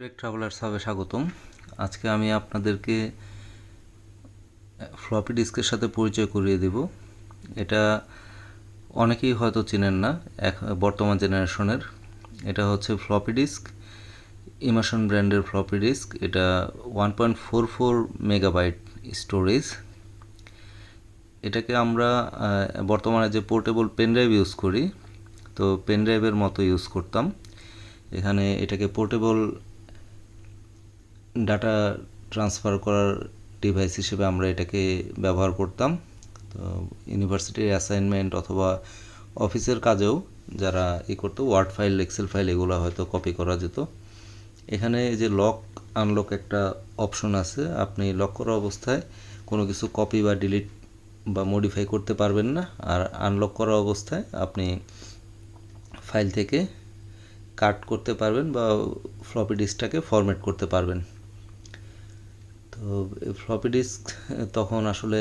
Trek traveller সাবে স্বাগতম। আজকে আমি আপনাদেরকে ফ্লপি ডিস্কের সাথে পরিচয় করিয়ে দেব। এটা অনেকেই হয়তো চেনেন না, এক, বর্তমান জেনারেশনের। এটা হচ্ছে ফ্লপি ডিস্ক ইমাশন ব্র্যান্ডের ফ্লপি ডিস্ক এটা one point four four megabyte storage এটাকে আমরা বর্তমানে যে পোর্টেবল পেনড্রাইভ ইউজ করি, তো পেনড্রাইভের মতো ইউজ করতাম। এখানে এটাকে পোর্টেবল ডাটা ট্রান্সফার করার ডিভাইস হিসেবে আমরা এটাকে ব্যবহার করতাম। তো ইউনিভার্সিটির অ্যাসাইনমেন্ট অথবা অফিসের কাজেও যারা ই করতো ওয়ার্ড ফাইল এক্সেল ফাইল এগুলো হয়তো কপি করা যেত। এখানে যে লক আনলক একটা অপশন আছে, আপনি লক করা অবস্থায় কোনো কিছু কপি বা ডিলিট বা মডিফাই করতে পারবেন না। আর আনলক করা অবস্থায় আপনি ফাইল থেকে কাট করতে পারবেন বা ফ্লপি ডিস্কটাকে ফরম্যাট করতে পারবেন। তো ফ্লপি ডিস্ক তখন আসলে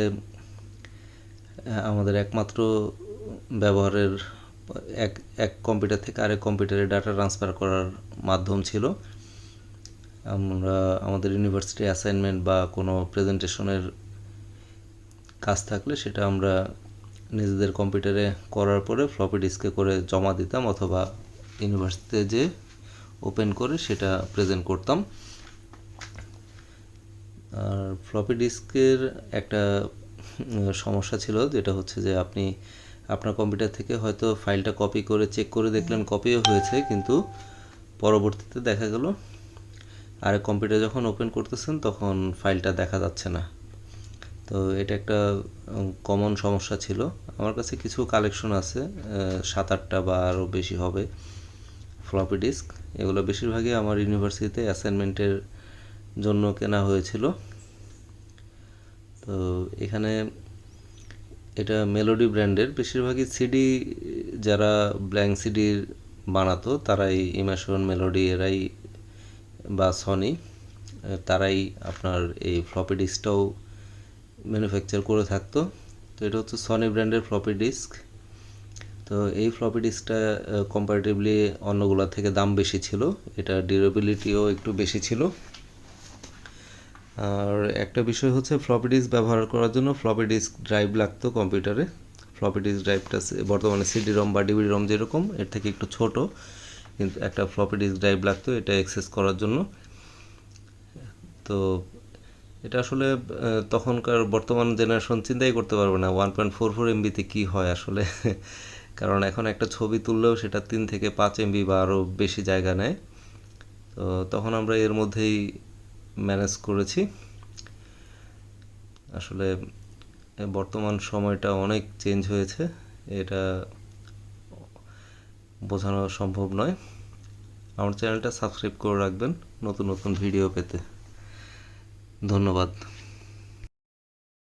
আমাদের একমাত্র ব্যবহারের এক এক কম্পিউটার থেকে আরেক কম্পিউটারে ডাটা ট্রান্সফার করার মাধ্যম ছিল। আমরা আমাদের ইউনিভার্সিটি অ্যাসাইনমেন্ট বা কোনো প্রেজেন্টেশনের কাজ থাকলে সেটা আমরা নিজেদের কম্পিউটারে করার পরে ফ্লপি ডিস্কে করে জমা দিতাম অথবা ইউনিভার্সিটিতে যে ওপেন করে সেটা প্রেজেন্ট করতাম। আর ফ্লপি ডিস্কের একটা সমস্যা ছিল যেটা হচ্ছে যে আপনি আপনার কম্পিউটার থেকে হয়তো ফাইলটা কপি করে চেক করে দেখলেন কপিও হয়েছে কিন্তু পরবর্তীতে দেখা গেল আর কম্পিউটার যখন ওপেন করতেছেন তখন ফাইলটা দেখা যাচ্ছে না। তো এটা একটা কমন সমস্যা ছিল। আমার কাছে কিছু কালেকশন আছে সাত আটটা বা আরও বেশি হবে ফ্লপি ডিস্ক এগুলো বেশিরভাগই আমার ইউনিভার্সিটিতে অ্যাসাইনমেন্টের জন্য কেনা হয়েছিল। তো এখানে এটা মেলোডি ব্র্যান্ডের বেশিরভাগই সিডি যারা ব্ল্যাঙ্ক সিডির বানাতো, তারাই ইমাশন মেলোডি এরাই বা সনি তারাই আপনার এই ফ্লপি ডিস্কটাও ম্যানুফ্যাকচার করে থাকতো। তো এটা হচ্ছে সনি ব্র্যান্ডের ফ্লপি ডিস্ক তো এই ফ্লপি ডিস্কটা কম্পারেটিভলি অন্যগুলোর থেকে দাম বেশি ছিল। এটা ডিউরেবিলিটিও একটু বেশি ছিল। আর একটা বিষয় হচ্ছে ফ্লপি ডিস্ক ব্যবহার করার জন্য ফ্লপি ডিস্ক ড্রাইভ লাগতো কম্পিউটারে ফ্লপি ডিস্ক ড্রাইভটা বর্তমানে সিডি রম বা ডিভিডি রম যেরকম, এর থেকে একটু ছোট, কিন্তু একটা ফ্লপি ডিস্ক ড্রাইভ লাগতো এটা অ্যাক্সেস করার জন্য। তো এটা আসলে তখনকার বর্তমান জেনারেশন চিন্তাই করতে পারবে না ওয়ান পয়েন্ট ফোর ফোর এমবিতে কী হয় আসলে? কারণ এখন একটা ছবি তুললেও সেটা তিন থেকে পাঁচ এমবি বা আরও বেশি জায়গা নেয়। তো তখন আমরা এর মধ্যেই ম্যানেজ করেছি। আসলে, বর্তমান সময়টা অনেক চেঞ্জ হয়েছে। এটা বোঝানো সম্ভব নয়। আমার চ্যানেলটা সাবস্ক্রাইব করে রাখবেন নতুন নতুন ভিডিও পেতে। ধন্যবাদ।